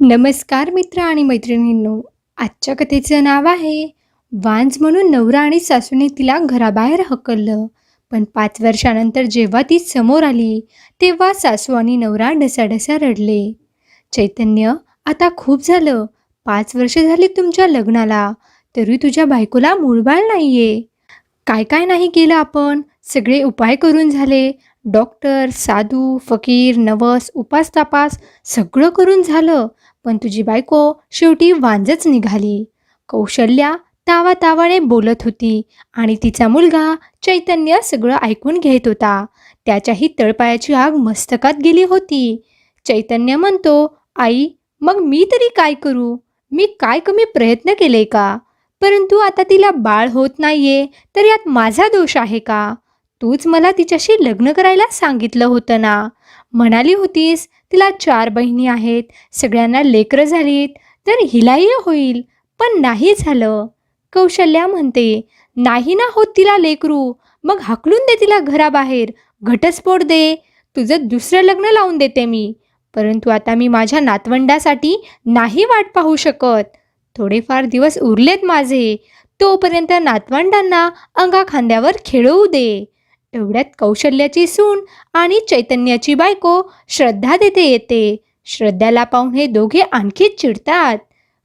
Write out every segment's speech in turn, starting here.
नमस्कार मित्र आणि मैत्रिणींनो आजच्या कथेचं नाव आहे वांज म्हणून नवरा आणि सासूने तिला घराबाहेर हकललं. पण पाच वर्षानंतर जेव्हा ती समोर आली तेव्हा सासू आणि नवरा ढसाढसा रडले. चैतन्य आता खूप झालं. पाच वर्ष झाली तुमच्या लग्नाला. तरी तुझ्या बायकोला मूळबाळ नाहीये. काय काय नाही केलं आपण? सगळे उपाय करून झाले. डॉक्टर साधू फकीर नवस उपास तापास सगळं करून झालं. पण तुझी बायको शेवटी वांजच निघाली. कौशल्या तावा तावाने बोलत होती आणि तिचा मुलगा चैतन्य सगळं ऐकून घेत होता. त्याच्याही तळपायाची आग मस्तकात गेली होती. चैतन्य म्हणतो आई मग मी तरी काय करू? मी काय कमी प्रयत्न केले का? परंतु आता तिला बाळ होत नाहीये तर यात माझा दोष आहे का? तूच मला तिच्याशी लग्न करायला सांगितलं होतं ना. म्हणाली होतीस तिला चार बहिणी आहेत सगळ्यांना लेकरं झालीत तर हिलाही होईल पण नाही झालं. कौशल्या म्हणते नाही ना होत तिला लेकरू मग हाकलून दे तिला घराबाहेर घटस्फोट दे तुझं दुसरं लग्न लावून देते मी परंतु आता मी माझ्या नातवंडासाठी नाही वाट पाहू शकत. थोडेफार दिवस उरलेत माझे तोपर्यंत नातवंडांना अंगा खांद्यावर खेळवू दे. एवढ्यात कौशल्याची सून आणि चैतन्याची बायको श्रद्धा देते येते. श्रद्धाला पाहून हे दोघे आणखी चिडतात.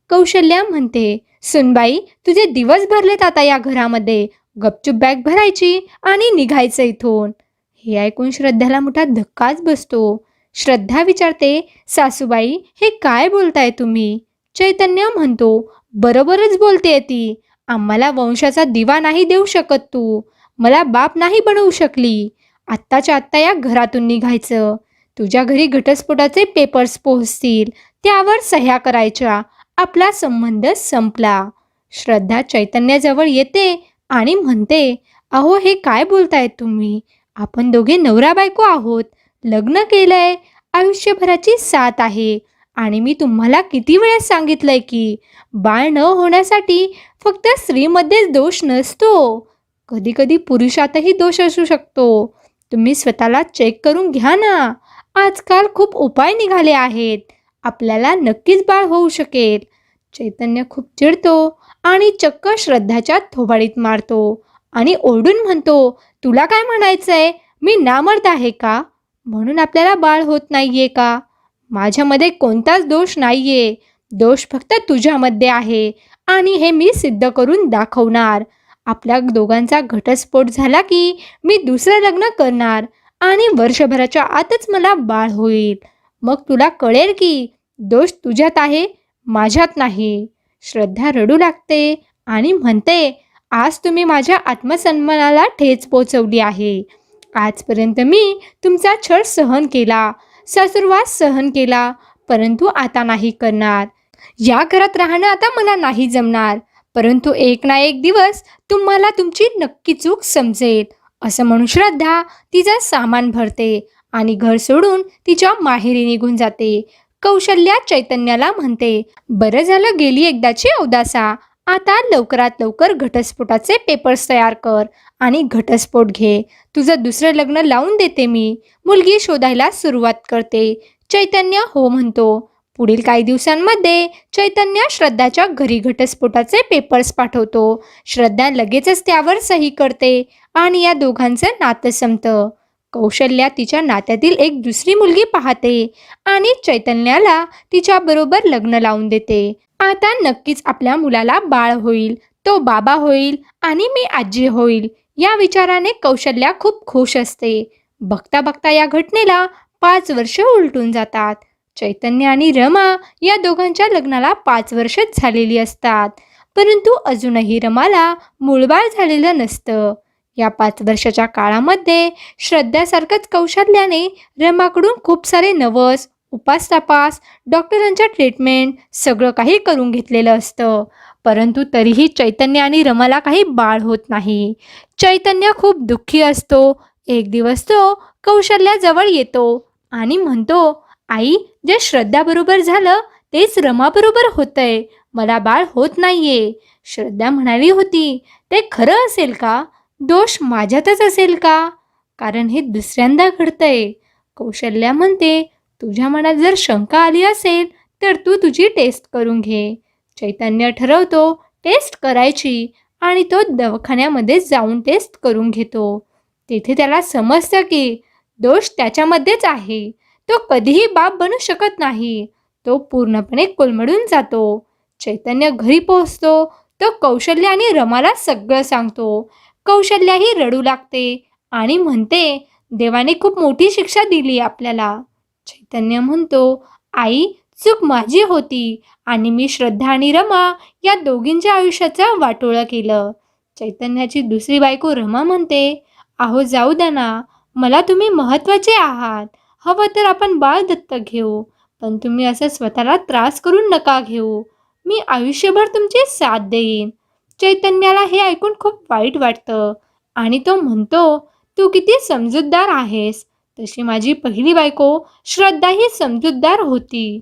कौशल्या म्हणते सुनबाई तुझे दिवस भरलेत आता या घरामध्ये. गपचूप बॅग भरायची आणि निघायचं इथून. हे ऐकून श्रद्धाला मोठा धक्काच बसतो. श्रद्धा विचारते सासूबाई हे काय बोलताय तुम्ही? चैतन्य म्हणतो बरोबरच बोलते ती. आम्हाला वंशाचा दिवा नाही देऊ शकत तू. मला बाप नाही बनवू शकली. आत्ताच्या आत्ता या घरातून निघायचं. तुझ्या घरी घटस्फोटाचे पेपर्स पोहोचतील. त्यावर सह्या करायच्या. आपला संबंध संपला. श्रद्धा चैतन्याजवळ येते आणि म्हणते अहो हे काय बोलतायत तुम्ही? आपण दोघे नवरा बायको आहोत. लग्न केलंय. आयुष्यभराची साथ आहे. आणि मी तुम्हाला किती वेळेस सांगितलंय की बाळ न होण्यासाठी फक्त स्त्रीमध्येच दोष नसतो. कधीकधी पुरुषातही दोष असू शकतो. तुम्ही स्वतःला चेक करून घ्या ना. आजकाल खूप उपाय निघाले आहेत. आपल्याला नक्कीच बाळ होऊ शकेल. चैतन्य खूप चिडतो आणि चक्क श्रद्धाच्या थोबाडीत मारतो आणि ओरडून म्हणतो तुला काय म्हणायचंय? मी नामर्द आहे का? म्हणून आपल्याला बाळ होत नाहीये का? माझ्यामध्ये कोणताच दोष नाहीये. दोष फक्त तुझ्यामध्ये आहे आणि हे मी सिद्ध करून दाखवणार. आपल्या दोघांचा घटस्फोट झाला की मी दुसरं लग्न करणार आणि वर्षभराच्या आतच मला बाळ होईल. मग तुला कळेल की दोष तुझ्यात आहे माझ्यात नाही. श्रद्धा रडू लागते आणि म्हणते आज तुम्ही माझ्या आत्मसन्मानाला ठेच पोचवली आहे. आजपर्यंत मी तुमचा छळ सहन केला सासुरवास सहन केला परंतु आता नाही करणार. या घरात राहणं आता मला नाही जमणार. परंतु एक ना एक दिवस तुम्हाला तुमची नक्की चूक समजेल. असं म्हणून श्रद्धा तिचं सामान भरते आणि घर सोडून तिच्या माहेरी निघून जाते. कौशल्या चैतन्याला म्हणते बरं झालं गेली एकदाची अवदासा आता लवकरात लवकर घटस्फोटाचे पेपर्स तयार कर आणि घटस्फोट घे. तुझं दुसरं लग्न लावून देते मी. मुलगी शोधायला सुरुवात करते. चैतन्य हो म्हणतो पुढील काही दिवसांमध्ये चैतन्य श्रद्धाच्या घरी घटस्फोटाचे पेपर्स पाठवतो. श्रद्धा लगेचच त्यावर सही करते आणि या दोघांचं नातं संपतं. कौशल्या तिच्या नात्यातील एक दुसरी मुलगी पाहते आणि चैतन्याला तिच्याबरोबर लग्न लावून देते. आता नक्कीच आपल्या मुलाला बाळ होईल तो बाबा होईल आणि मी आजी होईल या विचाराने कौशल्या खूप खुश असते. बघता बघता या घटनेला पाच वर्ष उलटून जातात. चैतन्य आणि रमा या दोघांच्या लग्नाला पाच वर्षच झालेली असतात. परंतु अजूनही रमाला मूळबाळ झालेलं नसतं. या पाच वर्षाच्या काळामध्ये श्रद्धासारखंच कौशल्याने रमाकडून खूप सारे नवस उपास तपास डॉक्टरांच्या ट्रीटमेंट सगळं काही करून घेतलेलं असतं. परंतु तरीही चैतन्य आणि रमाला काही बाळ होत नाही. चैतन्य खूप दुःखी असतो. एक दिवस तो कौशल्याजवळ येतो आणि म्हणतो आई जे श्रद्धाबरोबर झालं तेच रमाबरोबर होतंय. मला बाळ होत नाहीये. श्रद्धा म्हणाली होती ते खरं असेल का? दोष माझ्यातच असेल का? कारण हे दुसऱ्यांदा घडतंय. कौशल्या म्हणते तुझ्या मनात जर शंका आली असेल तर तू तुझी टेस्ट करून घे. चैतन्य ठरवतो टेस्ट करायची आणि तो दवाखान्यामध्ये जाऊन टेस्ट करून घेतो. तेथे त्याला समजतं की दोष त्याच्यामध्येच आहे. तो कधीही बाप बनू शकत नाही. तो पूर्णपणे कोलमडून जातो. चैतन्य घरी पोहोचतो. तो कौशल्य आणि रमाला सगळं सांगतो. कौशल्याही रडू लागते आणि म्हणते देवाने खूप मोठी शिक्षा दिली आपल्याला. चैतन्य म्हणतो आई चूक माझी होती आणि मी श्रद्धा आणि रमा या दोघींच्या आयुष्याचं वाटोळं केलं. चैतन्याची दुसरी बायको रमा म्हणते अहो जाऊ द्या ना. मला तुम्ही महत्त्वाचे आहात. हवं तर आपण बाळ दत्तक घेऊ. पण तुम्ही असं स्वतःला त्रास करून नका घेऊ. मी आयुष्यभर तुमची साथ देईन. चैतन्याला हे ऐकून खूप वाईट वाटतं. आणि तो म्हणतो तू किती समजूतदार आहेस. तशी माझी पहिली बायको श्रद्धा ही समजूतदार होती.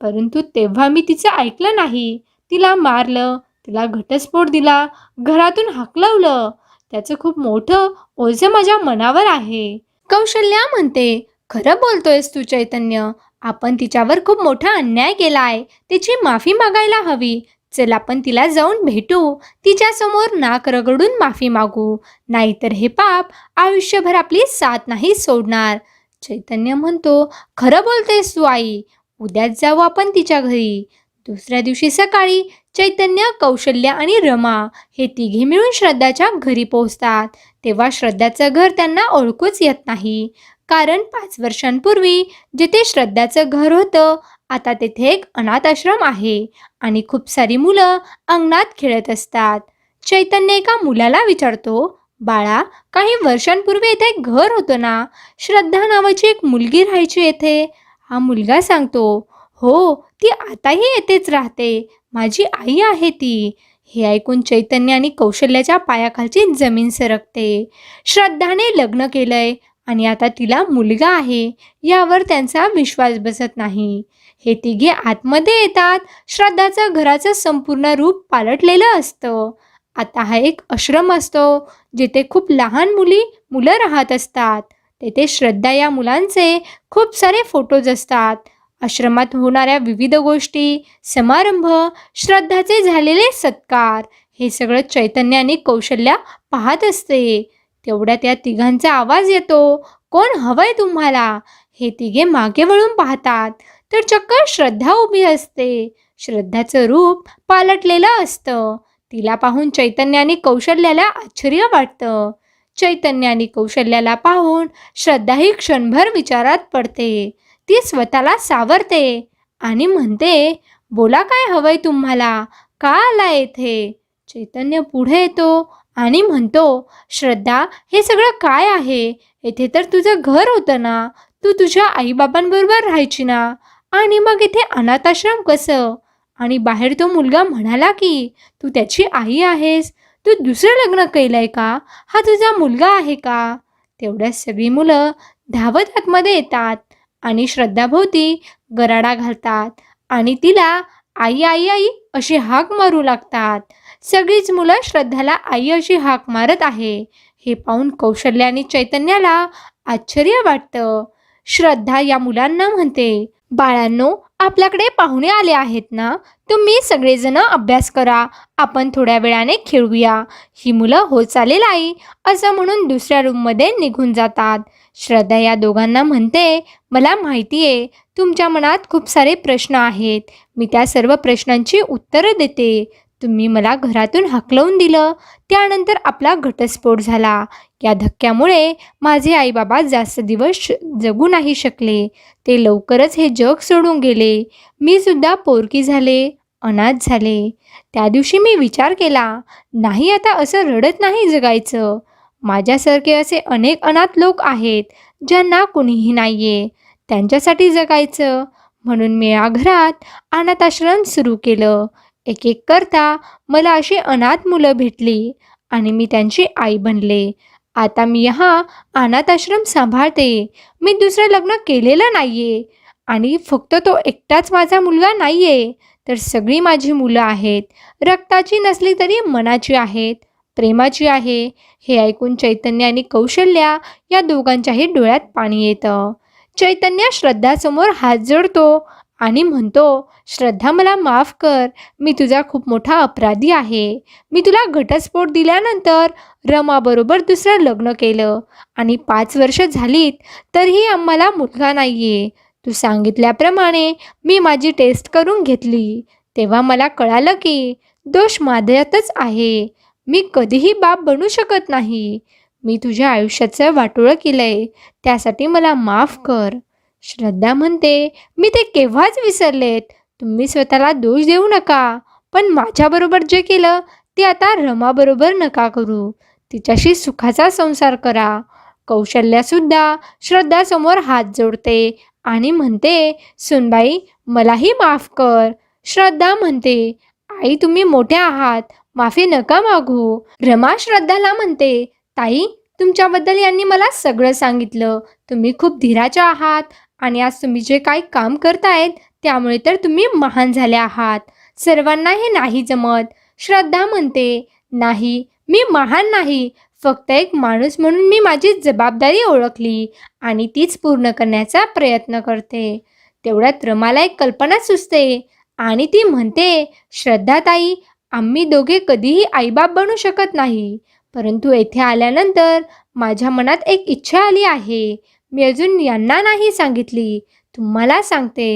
परंतु तेव्हा मी तिचं ऐकलं नाही. तिला मारलं तिला घटस्फोट दिला घरातून हाकलवलं. त्याचं खूप मोठं ओझं माझ्या मनावर आहे. कौशल्या म्हणते खरं बोलतोयस तू चैतन्य. आपण तिच्यावर खूप मोठा अन्याय केलाय तिची माफी मागायला हवी. चल आपण तिला जाऊन भेटू. तिच्यासमोर नाक रगडून माफी मागू. नाहीतर हे पाप आयुष्यभर आपली साथ नाही सोडणार. चैतन्य म्हणतो खरं बोलतेस तू आई. उद्याच जाऊ आपण तिच्या घरी. दुसऱ्या दिवशी सकाळी चैतन्य कौशल्य आणि रमा हे तिघे मिळून श्रद्धाच्या घरी पोहोचतात. तेव्हा श्रद्धाचं घर त्यांना ओळखूच येत नाही. कारण पाच वर्षांपूर्वी जिथे श्रद्धाचं घर होतं आता तेथे एक अनाथ आश्रम आहे आणि खूप सारी मुलं अंगणात खेळत असतात. चैतन्य एका मुलाला विचारतो बाळा काही वर्षांपूर्वी येथे एक घर होतं ना? श्रद्धा नावाची एक मुलगी राहायची येथे. हा मुलगा सांगतो हो ती आताही येथेच राहते. माझी आई आहे ती. हे ऐकून चैतन्य आणि कौशल्याच्या पायाखालची जमीन सरकते. श्रद्धाने लग्न केलंय आणि आता तिला मुलगा आहे यावर त्यांचा विश्वास बसत नाही. हे तिघे आतमध्ये येतात श्रद्धाचं घराचं संपूर्ण रूप पालटलेलं असतं. आता हा एक आश्रम असतो जिथे खूप लहान मुली मुलं राहत असतात. तेथे श्रद्धा या मुलांचे खूप सारे फोटोज असतात. आश्रमात होणाऱ्या विविध गोष्टी समारंभ श्रद्धाचे झालेले सत्कार हे सगळं चैतन्य आणि कौशल्या पाहत असते. तेवढ्या त्या तिघांचा आवाज येतो. कोण हवंय तुम्हाला? हे तिघे मागे वळून पाहतात. तर चक्क श्रद्धा उभी असते. श्रद्धाचं रूप पालटलेलं असतं. तिला पाहून चैतन्य आणि कौशल्याला आश्चर्य वाटतं. चैतन्य आणि कौशल्याला पाहून श्रद्धा ही क्षणभर विचारात पडते. ती स्वतःला सावरते आणि म्हणते बोला काय हवंय तुम्हाला? का आला येथे चैतन्य पुढे येतो. आणि म्हणतो श्रद्धा हे सगळं काय आहे? येथे तर तुझं घर होतं ना? तू तुझ्या आईबाबांबरोबर राहायची ना? आणि मग इथे अनाथाश्रम कसं? आणि बाहेर तो मुलगा म्हणाला की तू त्याची आई आहेस? तू दुसरं लग्न केलंय का? हा तुझा मुलगा आहे का? तेवढ्यात सगळी मुलं धावत आतमध्ये येतात आणि श्रद्धाभोवती गराडा घालतात आणि तिला आई आई आई अशी हाक मारू लागतात. सगळीच मुलं श्रद्धाला आई अशी हाक मारत आहे. हे पाहून कौशल्य आणि चैतन्याला आश्चर्य वाटतं. श्रद्धा या मुलांना म्हणते बाळांनो आपल्याकडे पाहुणे आले आहेत ना? तुम्ही सगळेजण अभ्यास करा. आपण थोड्या वेळाने खेळूया. ही मुलं हो चालेल आई. असं म्हणून दुसऱ्या रूममध्ये निघून जातात. श्रद्धा या दोघांना म्हणते मला माहिती आहे तुमच्या मनात खूप सारे प्रश्न आहेत. मी त्या सर्व प्रश्नांची उत्तरं देते. तुम्ही मला घरातून हाकलवून दिलं. त्यानंतर आपला घटस्फोट झाला. या धक्क्यामुळे माझे आईबाबा जास्त दिवस श- जगू नाही शकले. ते लवकरच हे जग सोडून गेले. मी सुद्धा पोरकी झाले अनाथ झाले. त्या दिवशी मी विचार केला नाही आता असं रडत नाही जगायचं. माझ्यासारखे असे अनेक अनाथ लोक आहेत ज्यांना कुणीही नाही आहे त्यांच्यासाठी जगायचं. म्हणून मी या घरात अनाथाश्रम सुरू केलं. एक एक करता मला अशी अनाथ मुलं भेटली आणि मी त्यांची आई बनले. आता मी हा अनाथाश्रम सांभाळते. मी दुसरं लग्न केलेलं नाही आहे आणि फक्त तो एकटाच माझा मुलगा नाही आहे तर सगळी माझी मुलं आहेत. रक्ताची नसली तरी मनाची आहेत. प्रेमाची आहे. हे ऐकून चैतन्य आणि कौशल्या या दोघांच्याही डोळ्यात पाणी येतं. चैतन्य श्रद्धासमोर हात जोडतो. आणि म्हणतो श्रद्धा मला माफ कर. मी तुझा खूप मोठा अपराधी आहे. मी तुला घटस्फोट दिल्यानंतर रमाबरोबर दुसरं लग्न केलं. आणि पाच वर्ष झालीत तरीही आम्हाला मुलगा नाही आहे तू सांगितल्याप्रमाणे मी माझी टेस्ट करून घेतली. तेव्हा मला कळालं की दोष माझ्यातच आहे. मी कधीही बाप बनू शकत नाही. मी तुझ्या आयुष्याचं वाटोळं केलं आहे त्यासाठी मला माफ कर. श्रद्धा म्हणते मी ते केव्हाच विसरलेत? तुम्ही स्वतःला दोष देऊ नका. पण माझ्याबरोबर जे केलं ते आता रमाबरोबर नका करू. तिच्याशी सुखाचा संसार करा. कौशल्यासुद्धा श्रद्धासमोर हात जोडते आणि म्हणते सुनबाई मलाही माफ कर. श्रद्धा म्हणते आई तुम्ही मोठ्या आहात. माफी नका मागू. रमा श्रद्धाला म्हणते ताई तुमच्याबद्दल यांनी मला सगळं सांगितलं. तुम्ही खूप धीराच्या आहात. आणि आज तुम्ही जे काही काम करतायत त्यामुळे तर तुम्ही महान झाले आहात. सर्वांना हे नाही जमत. श्रद्धा म्हणते नाही मी महान नाही. फक्त एक माणूस म्हणून मी माझी जबाबदारी ओळखली आणि तीच पूर्ण करण्याचा प्रयत्न करते. तेवढ्यात रमाला एक कल्पना सुचते आणि ती म्हणते श्रद्धाताई आम्ही दोघे कधीही आईबाप बनू शकत नाही. परंतु येथे आल्यानंतर माझ्या मनात एक इच्छा आली आहे. मी अजून यांना नाही सांगितली. तुम्हाला सांगते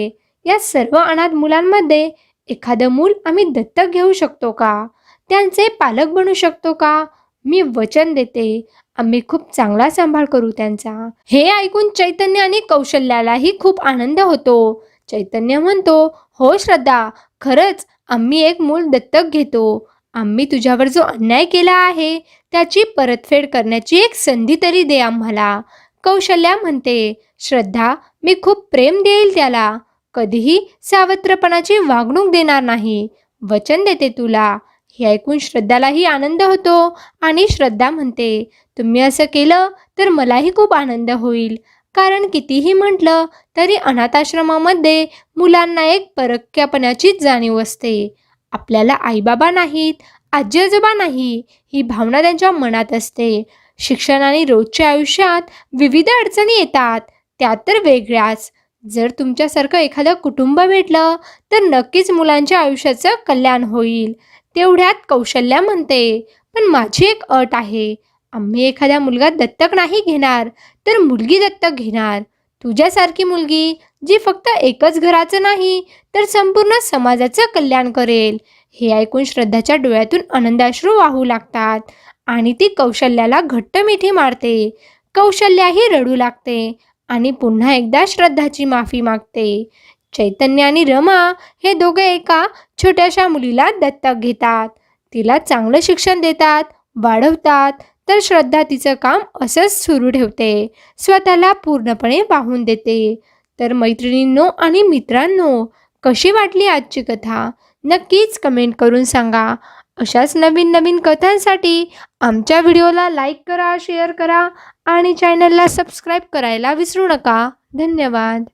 या सर्व अनाथ मुलांमध्ये एखादं मूल आम्ही दत्तक घेऊ शकतो का? त्यांचे पालक बनू शकतो का? मी वचन देते आम्ही खूप चांगला सांभाळ करू त्यांचा. हे ऐकून चैतन्य आणि कौशल्यालाही खूप आनंद होतो. चैतन्य म्हणतो हो श्रद्धा खरंच आम्ही एक मूल दत्तक घेतो. आम्ही तुझ्यावर जो अन्याय केला आहे त्याची परतफेड करण्याची एक संधी तरी दे आम्हाला. कौशल्या म्हणते श्रद्धा मी खूप प्रेम देईल त्याला. कधीही सावत्रपणाची वागणूक देणार नाही. वचन देते तुला. हे ऐकून श्रद्धालाही आनंद होतो आणि श्रद्धा म्हणते तुम्ही असं केलं तर मलाही खूप आनंद होईल. कारण कितीही म्हटलं तरी अनाथाश्रमामध्ये मुलांना एक परक्यापणाचीच जाणीव असते. आपल्याला आईबाबा नाहीत आजी आजोबा नाही ही भावना त्यांच्या मनात असते. शिक्षण आणि रोजच्या आयुष्यात विविध अडचणी येतात. त्या तर वेगळ्याच. जर तुमच्यासारखं एखादं कुटुंब भेटलं तर नक्कीच मुलांच्या आयुष्याचं कल्याण होईल. तेवढ्यात कौशल्या म्हणते पण माझी एक अट आहे. आम्ही एखादा मुलगा दत्तक नाही घेणार तर मुलगी दत्तक घेणार. तुझ्यासारखी मुलगी जी फक्त एकच घराचं नाही तर संपूर्ण समाजाचं कल्याण करेल. हे ऐकून श्रद्धाच्या डोळ्यातून आनंदाश्रू वाहू लागतात. आणि ती कौशल्याला घट्ट मिठी मारते. कौशल्याही रडू लागते आणि पुन्हा एकदा श्रद्धाची माफी मागते. चैतन्य आणि रमा हे दोघे एका छोट्याशा मुलीला दत्तक घेतात. तिला चांगलं शिक्षण देतात वाढवतात तर श्रद्धा तिचं काम असंच सुरू ठेवते. स्वतःला पूर्णपणे वाहून देते. तर मैत्रिणींनो आणि मित्रांनो कशी वाटली आजची कथा? नक्कीच कमेंट करून सांगा. अशाच नवीन नवीन कथांसाठी आमच्या व्हिडिओला लाईक करा शेअर करा आणि चॅनलला सबस्क्राईब करायला विसरू नका. धन्यवाद.